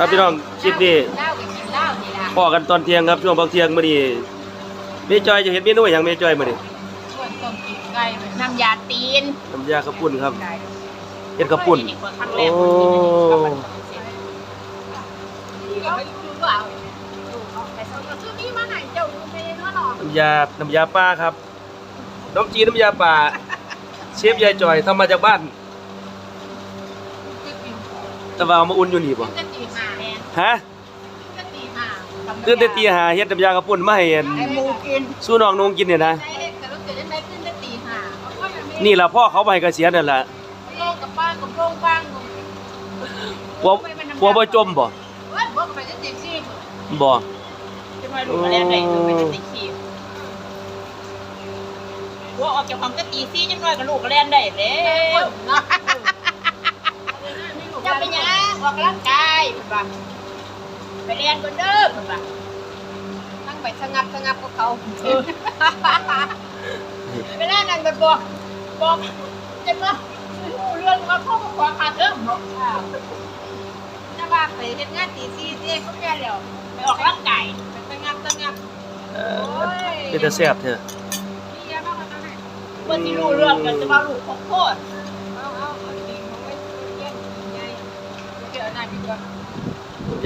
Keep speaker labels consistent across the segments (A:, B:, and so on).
A: ครับพี่น้องคลิปนี้
B: เหล้ากับกินเหล้านี่ล่ะ
A: พอกันตอนเที่ยงครับช่วงพักเที่ยงมื้อนี้เมจอยจะเห็นเมนูหยังเมจอยมื้อนี้
B: ส่วนต้มกินไก่น้ำยาตีน
A: น้ำยาข้าวปุ้นครับเฮ็ดข้าวปุ้น
B: โอ้
A: โอ้
B: ซื้อนี่มาไหนเจ้าดูไม่ได้เนาะหรอ
A: น้ำยาน้ำยาปลาครับน้ำจีนน้ำยาปลาเชฟยายจอยทำมาจากบ้านแต่ว่าเอามาอุ่นอยู่นี่บ่
B: จะตีมาแทน
A: ฮะ
B: จะตีมา
A: ตื่นแต่ตีหาเฮ็ดน้ำยาข้าวปุ้นมาให้อัน
B: ไอ้หมูกิน
A: สู้น้องนงกินเนี่ยนะ
B: ใช่แต่รถเกิดได้ขึ้นจะตีห้าเพราะว่ามันไม่
A: นี่ล่ะพ่อเขาไปเกษียณนั่นล่ะ
B: โลกกับบ้านกับโรงบ้าง
A: กลัวกลัวบ่จมบ่
B: เฮ้ยบอกไปจะตีซี่
A: บ่
B: จะมาดูมาแล้วไหนดูไปจะตีซี่ว่าออกจากความก็ตีซี่จังหน่อยกับลูกก็เล่นได้แล้วจะไปยังออกกำลังกายป่ะ ไปเรียนกันเด้อป่ะตั้งไปสงับสงับกับเขาเวลานั่งกันบอกบอกจะมาเรื่องมาพ่อมาขอขาดเริ่มบอกจะว่าไปเฮ็ดงานตีซี่เจ๊เขาแก่แล้วไปออกกำลังกายไปสงับสงับ
A: เอ่อเป็นตาแซ่บเถอะ
B: ว่าที่รู้เรื่องกันจะมาลูกของโคตรเอาเอาเอาดีของไว้เย็นใหญ่เดี๋ยวนั่นดีกว่า
A: น้ำ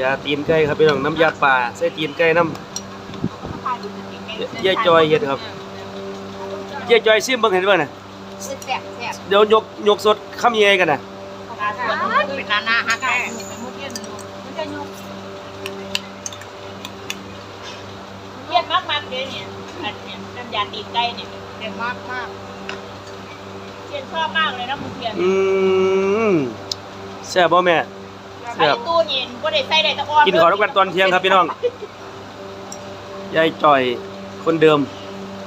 A: ยาตีนไก่ครับพี่น้องน้ำยาป่าใส่ตีนไก่น้ำยายจอยเฮ็ดครับยายจอยซิมเบิ่งเห็นบ่น่ะ
B: แซ่บแซ่บ
A: เดี๋ยวยกยกสดคำยังไงกันน่ะ
B: เป็นนานาฮักแก่เป็นมุกเย็นมันจะยุกเย็นมากมากเลยเนี่ยอันเนี่ยน้ำยาตีนไก่เนี่ยเย็นมากมากเย็นชอบมากเลยนะมุกเย็น
A: อืมแซ่บบ่แม่
B: ไอ้ตู้เย็นก็ได้ใส่ได้ตะออน
A: กินข้าวด้วยกันตอนเที่ยงครับพี่น้องยายจอยคนเดิม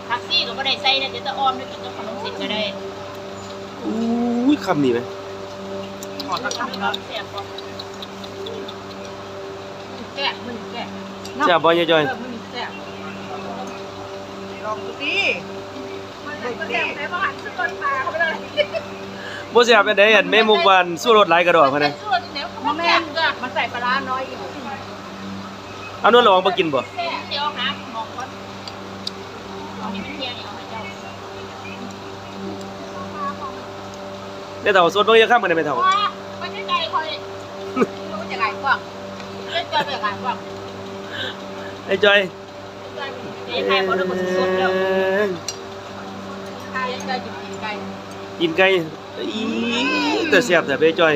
B: แท็กซี่ก็ไม่ได้ใส่นะเดี๋ยวตะออมด้วยกินกับขนมสินก็ได้
A: อุ้ยคำนี้ไหม
B: หอมทำแล้วแซ่บกว่าแซ่บมันแซ่บ
A: แซ่บบ่ยายจอย
B: เออมันแซ่บลองดูดิมันแซ่บไหนบ้างซื้อต้นปลาเขาไปเลย
A: บ่แซ่บอันใดอันแม่มุกวานสู้รถหลายกระดอกพะนะ
B: มันแม่นก็มันใส่ปลาร้าน้อยอยู่
A: เอานู่นระวังบ่กินบ่
B: แซ่บเดี๋ยวนะมองก่อนลองนี่มันเฮียเนี่ยเอาให้เจ้า
A: ได้เท่าสดบ่ยังข้ามกันได้ไหมเท่า
B: ว้าไม่ใช่ใจคอยมันจะไหลกว่าเล่นจะไปไหลกว่า
A: ไอ้จอย
B: ไอ้ไทยคนละคนสุดแล้วไทยจะหยิบกินไก่
A: กินไก่อีแต่แซ่บแต่เบ้จอย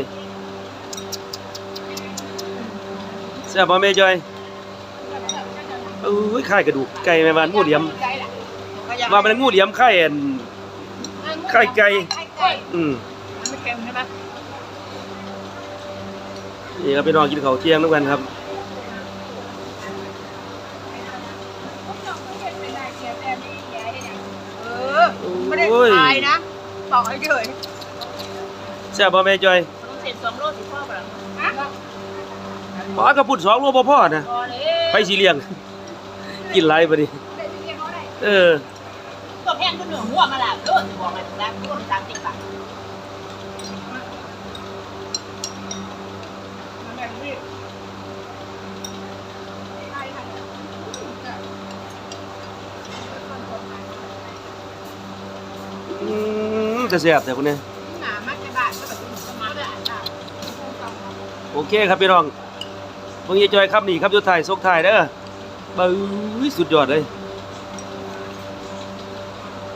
A: แซ่บบ่แม่จอยเอ้ยคล้ายกระดูกไก่แม่บ้านงูเหลี่ยมว่ามันงูเหลี่ยมไข่อันไข่ไก่
B: ไข่ไก่
A: อืม
B: มันไม่เค็มใช่ไหม
A: นี่ครับพี่น้องกินข้าวเที่ยงด้วยกันครับ
B: เออไม่ได้ตายนะบอกให้เฉย
A: แซ่บบ่แม่จอย
B: ต้องเสร็จสองโลสิพ่อเปล่าฮะ
A: ปลากระปุกสองโลบ่พอนะ
B: พอเลย
A: ไปสิเลี้ยง กินหลายบัดนี้เออ
B: ตัวแพงก็เหนือหัวมาแล้วเลิศบอกเลยแล้วหัวสามสิบบาท
A: อืมจะแซ่บแต่คนนี้
B: หนามักจะบาทก็แบบสมาร์ทอะ
A: โอเคครับพี่น้อง เพิ่งจะจอยครับนี่ครับสุดท้ายซกท้ายเด้อบื้อสุดยอดเลย